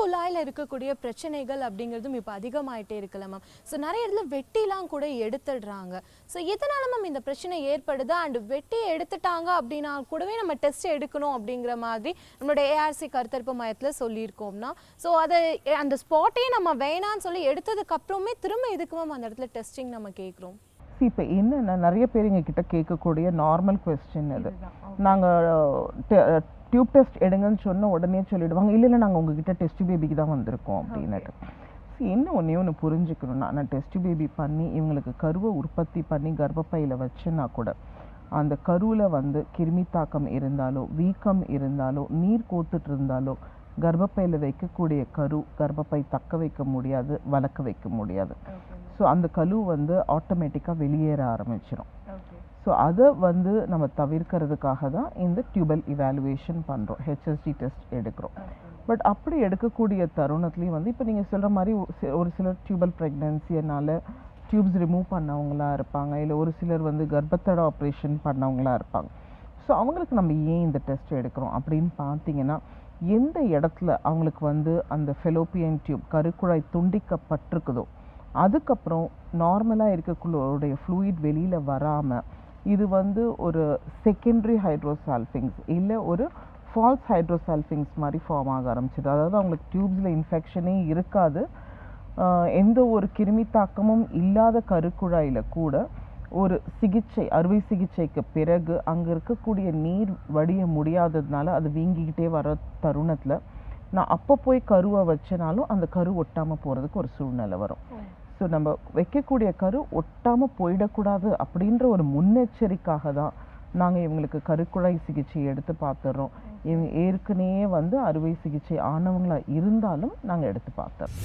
குழாயில் இருக்கக்கூடிய பிரச்சனைகள் அப்படிங்கிறதும் இப்போ அதிகமாயிட்டே இருக்குல்ல மேம் ஸோ நிறைய இடத்துல வெட்டிலாம் கூட எடுத்துடுறாங்க. ஸோ எதனால மேம் இந்த பிரச்சனை ஏற்படுது? அண்ட் வெட்டி எடுத்துட்டாங்க அப்படின்னா கூடவே நம்ம டெஸ்ட் எடுக்கணும் அப்படிங்கிற மாதிரி நம்மளோட ஏஆர்சி கருத்தரிப்பு மையத்தில் சொல்லியிருக்கோம்னா ஸோ அதை அந்த ஸ்பாட்டையே நம்ம வேணான்னு சொல்லி எடுத்ததுக்கு அப்புறமே திரும்ப எதுக்கு மேம் அந்த இடத்துல டெஸ்டிங் நம்ம கேட்குறோம்? இப்போ என்னென்ன நிறைய பேர் எங்ககிட்ட கேட்கக்கூடிய நார்மல் கொஸ்டின் இது நாங்கள் டியூப் டெஸ்ட் எடுங்கன்னு சொன்ன உடனே சொல்லிடுவாங்க. இல்லை இல்லை நாங்கள் உங்ககிட்ட டெஸ்ட் பேபிக்கு தான் வந்திருக்கோம் அப்படின்னுட்டு. என்ன ஒன்றே ஒன்று புரிஞ்சுக்கணும்னா நான் டெஸ்ட் பேபி பண்ணி இவங்களுக்கு கருவை உற்பத்தி பண்ணி கர்ப்பப்பையில் வச்சுன்னா கூட அந்த கருவில் வந்து கிருமி தாக்கம் இருந்தாலோ வீக்கம் இருந்தாலோ நீர் கோத்துட்டு இருந்தாலோ கர்ப்பப்பையில் வைக்கக்கூடிய கரு கர்ப்பப்பை தக்க வைக்க முடியாது வளர்க்க வைக்க முடியாது. ஸோ அந்த கரு வந்து ஆட்டோமேட்டிக்காக வெளியேற ஆரம்பிச்சிடும் ஸோ அதை வந்து நம்ம தவிர்க்கிறதுக்காக தான் இந்த டியூபல் இவாலுவேஷன் பண்ணுறோம் ஹெச்எஸ்டி டெஸ்ட் எடுக்கிறோம். பட் அப்படி எடுக்கக்கூடிய தருணத்துலேயும் வந்து இப்போ நீங்கள் சொல்கிற மாதிரி ஒரு சிலர் டியூபல் ப்ரெக்னென்சியனால டியூப்ஸ் ரிமூவ் பண்ணவங்களா இருப்பாங்க. இல்லை ஒரு சிலர் வந்து கர்ப்பத்தட ஆப்ரேஷன் பண்ணவங்களா இருப்பாங்க. ஸோ அவங்களுக்கு நம்ம ஏன் இந்த டெஸ்ட் எடுக்கிறோம் அப்படின்னு பார்த்தீங்கன்னா எந்த இடத்துல அவங்களுக்கு வந்து அந்த ஃபெலோப்பியன் டியூப் கருக்குழாய் துண்டிக்கப்பட்டிருக்குதோ அதுக்கப்புறம் நார்மலாக இருக்கக்கூடிய ஃப்ளூயிட் வெளியில் வராமல் இது வந்து ஒரு செகண்டரி ஹைட்ரோசால்ஃபிங்ஸ் இல்லை ஒரு ஃபால்ஸ் ஹைட்ரோசால்ஃபிங்ஸ் மாதிரி ஃபார்ம் ஆக ஆரம்பிச்சிது. அதாவது அவங்களுக்கு டியூப்ஸில் இன்ஃபெக்ஷனே இருக்காது. எந்த ஒரு கிருமி தாக்கமும் இல்லாத கருக்குழாயில் கூட ஒரு சிகிச்சை அறுவை சிகிச்சைக்கு பிறகு அங்கே இருக்கக்கூடிய நீர் வடிய முடியாததுனால அது வீங்கிக்கிட்டே வர தருணத்தில் நான் அப்போ போய் கருவை வச்சனாலும் அந்த கரு ஒட்டாமல் போகிறதுக்கு ஒரு சூழ்நிலை வரும். ஸோ நம்ம வைக்கக்கூடிய கரு ஒட்டாமல் போயிடக்கூடாது அப்படின்ற ஒரு முன்னெச்சரிக்காக தான் நாங்கள் இவங்களுக்கு கருக்குழாய் சிகிச்சை எடுத்து பார்த்துடுறோம் இவங்க ஏற்கனவே வந்து அறுவை சிகிச்சை ஆனவங்களா இருந்தாலும் நாங்கள் எடுத்து பார்த்துறோம்.